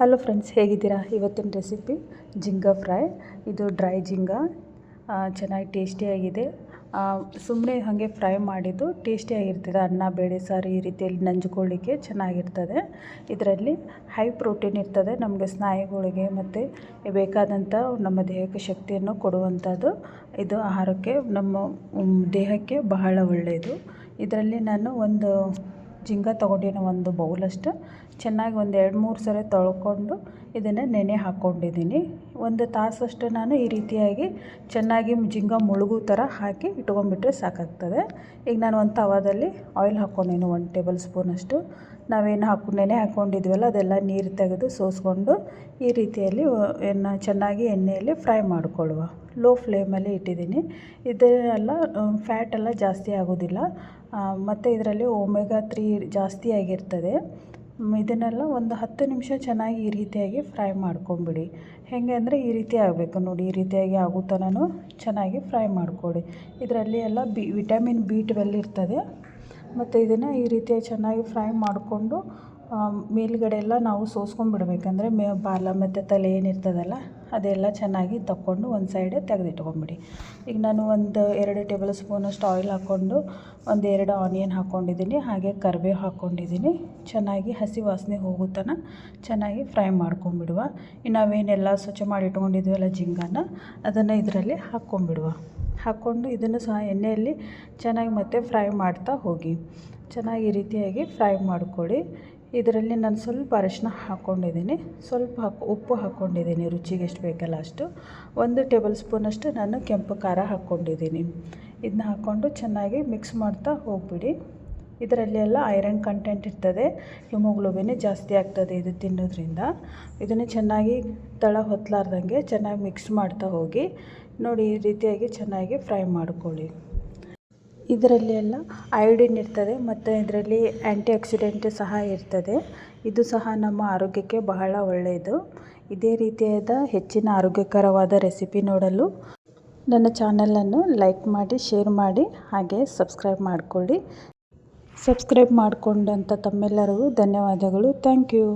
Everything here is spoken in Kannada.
ಹಲೋ ಫ್ರೆಂಡ್ಸ್ ಹೇಗಿದ್ದೀರಾ? ಇವತ್ತಿನ ರೆಸಿಪಿ ಜಿಂಗ ಫ್ರೈ. ಇದು ಡ್ರೈ ಜಿಂಗ. ಚೆನ್ನಾಗಿ ಟೇಸ್ಟಿಯಾಗಿದೆ ಸುಮ್ಮನೆ ಹಾಗೆ ಫ್ರೈ ಮಾಡಿದ್ದು ಟೇಸ್ಟಿಯಾಗಿರ್ತದೆ ಅನ್ನ, ಬೇಳೆ, ಸಾರು ಈ ರೀತಿಯಲ್ಲಿ ನಂಜುಕೊಳ್ಳಿಕ್ಕೆ ಚೆನ್ನಾಗಿರ್ತದೆ. ಇದರಲ್ಲಿ ಹೈ ಪ್ರೋಟೀನ್ ಇರ್ತದೆ. ನಮಗೆ ಸ್ನಾಯುಗಳಿಗೆ ಮತ್ತು ಬೇಕಾದಂಥ ನಮ್ಮ ದೇಹಕ್ಕೆ ಶಕ್ತಿಯನ್ನು ಕೊಡುವಂಥದ್ದು. ಇದು ಆಹಾರಕ್ಕೆ, ನಮ್ಮ ದೇಹಕ್ಕೆ ಬಹಳ ಒಳ್ಳೆಯದು. ಇದರಲ್ಲಿ ನಾನು ಒಂದು ಜಿಂಗ ತೊಗೊಂಡಿನಿ ಒಂದು ಬೌಲಷ್ಟು ಚೆನ್ನಾಗಿ ಒಂದು ಎರಡು ಮೂರು ಸರಿ ತೊಳ್ಕೊಂಡು ಇದನ್ನು ನೆನೆ ಹಾಕ್ಕೊಂಡಿದ್ದೀನಿ ಒಂದು ತಾಸಷ್ಟು ನಾನು ಈ ರೀತಿಯಾಗಿ ಚೆನ್ನಾಗಿ ಜಿಂಗ ಮುಳುಗು ಥರ ಹಾಕಿ ಇಟ್ಕೊಂಡ್ಬಿಟ್ರೆ ಸಾಕಾಗ್ತದೆ. ಈಗ ನಾನು ಒಂದು ತವಾದಲ್ಲಿ ಆಯಿಲ್ ಹಾಕ್ಕೊಂಡಿನಿ ಒಂದು ಟೇಬಲ್ ಸ್ಪೂನಷ್ಟು ನಾವೇನು ಹಾಕು ನೆನೆ ಹಾಕ್ಕೊಂಡಿದ್ವಲ್ಲ, ಅದೆಲ್ಲ ನೀರು ತೆಗೆದು ಸೋಸ್ಕೊಂಡು ಈ ರೀತಿಯಲ್ಲಿ ಎಣ್ಣೆ ಚೆನ್ನಾಗಿ ಎಣ್ಣೆಯಲ್ಲಿ ಫ್ರೈ ಮಾಡಿಕೊಳ್ಳುವ. ಲೋ ಫ್ಲೇಮಲ್ಲಿ ಇಟ್ಟಿದ್ದೀನಿ. ಇದೆಲ್ಲ ಫ್ಯಾಟೆಲ್ಲ ಜಾಸ್ತಿ ಆಗೋದಿಲ್ಲ. ಮತ್ತು ಇದರಲ್ಲಿ ಒಮೆಗಾ ತ್ರೀ ಜಾಸ್ತಿ ಆಗಿರ್ತದೆ. ಇದನ್ನೆಲ್ಲ ಒಂದು ಹತ್ತು ನಿಮಿಷ ಚೆನ್ನಾಗಿ ಈ ರೀತಿಯಾಗಿ ಫ್ರೈ ಮಾಡ್ಕೊಂಬಿಡಿ. ಹೇಗೆ ಅಂದರೆ ಈ ರೀತಿ ಆಗಬೇಕು. ನೋಡಿ, ಈ ರೀತಿಯಾಗಿ ಆಗೋ ಚೆನ್ನಾಗಿ ಫ್ರೈ ಮಾಡಿಕೊಡಿ. ಇದರಲ್ಲಿ ಎಲ್ಲ ಬಿ, ವಿಟಮಿನ್ ಬಿ ಟ್ವೆಲ್ ಇರ್ತದೆ. ಮತ್ತು ಇದನ್ನು ಈ ರೀತಿ ಚೆನ್ನಾಗಿ ಫ್ರೈ ಮಾಡಿಕೊಂಡು ಮೇಲುಗಡೆ ಎಲ್ಲ ನಾವು ಸೋಸ್ಕೊಂಡ್ಬಿಡ್ಬೇಕಂದ್ರೆ ಮೇ, ಬಾಲ ಮತ್ತು ತಲೆ ಏನಿರ್ತದಲ್ಲ, ಅದೆಲ್ಲ ಚೆನ್ನಾಗಿ ತಕ್ಕೊಂಡು ಒಂದು ಸೈಡ್ ತೆಗೆದಿಟ್ಕೊಂಬಿಡಿ. ಈಗ ನಾನು ಒಂದು ಎರಡು ಟೇಬಲ್ ಸ್ಪೂನಷ್ಟು ಆಯಿಲ್ ಹಾಕ್ಕೊಂಡು, ಒಂದು ಎರಡು ಆನಿಯನ್ ಹಾಕ್ಕೊಂಡಿದ್ದೀನಿ ಹಾಗೆ ಕರಿಬೇವು ಹಾಕ್ಕೊಂಡಿದ್ದೀನಿ ಚೆನ್ನಾಗಿ ಹಸಿ ವಾಸನೆ ಹೋಗೋ ತನಕ ಚೆನ್ನಾಗಿ ಫ್ರೈ ಮಾಡ್ಕೊಂಬಿಡುವ. ಇನ್ನು ನಾವೇನೆಲ್ಲ ಸ್ವಚ್ಛ ಮಾಡಿ ಇಟ್ಕೊಂಡಿದ್ವಲ್ಲ ಜಿಂಗನ, ಅದನ್ನು ಇದರಲ್ಲಿ ಹಾಕ್ಕೊಂಬಿಡುವ. ಹಾಕ್ಕೊಂಡು ಇದನ್ನು ಸಹ ಎಣ್ಣೆಯಲ್ಲಿ ಚೆನ್ನಾಗಿ ಮತ್ತೆ ಫ್ರೈ ಮಾಡ್ತಾ ಹೋಗಿ. ಚೆನ್ನಾಗಿ ಈ ರೀತಿಯಾಗಿ ಫ್ರೈ ಮಾಡ್ಕೊಳ್ಳಿ. ಇದರಲ್ಲಿ ನಾನು ಸ್ವಲ್ಪ ಅರಿಶಿನ ಹಾಕ್ಕೊಂಡಿದ್ದೀನಿ. ಸ್ವಲ್ಪ ಹಾಕಿ, ಉಪ್ಪು ಹಾಕ್ಕೊಂಡಿದ್ದೀನಿ. ರುಚಿಗೆ ಎಷ್ಟು ಬೇಕಲ್ಲ ಅಷ್ಟು. ಒಂದು ಟೇಬಲ್ ಸ್ಪೂನಷ್ಟು ನಾನು ಕೆಂಪು ಖಾರ ಹಾಕ್ಕೊಂಡಿದ್ದೀನಿ. ಇದನ್ನ ಹಾಕ್ಕೊಂಡು ಚೆನ್ನಾಗಿ ಮಿಕ್ಸ್ ಮಾಡ್ತಾ ಹೋಗ್ಬಿಡಿ. ಇದರಲ್ಲಿ ಎಲ್ಲ ಐರನ್ ಕಂಟೆಂಟ್ ಇರ್ತದೆ. ಹಿಮೋಗ್ಲೋಬಿನ್ ಜಾಸ್ತಿ ಆಗ್ತದೆ ಇದು ತಿನ್ನೋದ್ರಿಂದ. ಇದನ್ನು ಚೆನ್ನಾಗಿ ತಳ ಹೊತ್ತಲಾರ್ದಂಗೆ ಚೆನ್ನಾಗಿ ಮಿಕ್ಸ್ ಮಾಡ್ತಾ ಹೋಗಿ, ನೋಡಿ ಈ ರೀತಿಯಾಗಿ ಚೆನ್ನಾಗಿ ಫ್ರೈ ಮಾಡ್ಕೊಳ್ಳಿ. ಇದರಲ್ಲಿ ಎಲ್ಲ ಅಯೋಡಿನ್ ಇರ್ತದೆ ಮತ್ತು ಇದರಲ್ಲಿ ಆ್ಯಂಟಿ ಆಕ್ಸಿಡೆಂಟ್ ಸಹ ಇರ್ತದೆ. ಇದು ಸಹ ನಮ್ಮ ಆರೋಗ್ಯಕ್ಕೆ ಬಹಳ ಒಳ್ಳೆಯದು. ಇದೇ ರೀತಿಯಾದ ಹೆಚ್ಚಿನ ಆರೋಗ್ಯಕರವಾದ ರೆಸಿಪಿ ನೋಡಲು ನನ್ನ ಚಾನಲನ್ನು ಲೈಕ್ ಮಾಡಿ ಶೇರ್ ಮಾಡಿ, ಹಾಗೆ ಸಬ್ಸ್ಕ್ರೈಬ್ ಮಾಡಿಕೊಳ್ಳಿ. ಸಬ್ಸ್ಕ್ರೈಬ್ ಮಾಡಿಕೊಂಡಂಥ ತಮ್ಮೆಲ್ಲರಿಗೂ ಧನ್ಯವಾದಗಳು. Thank you.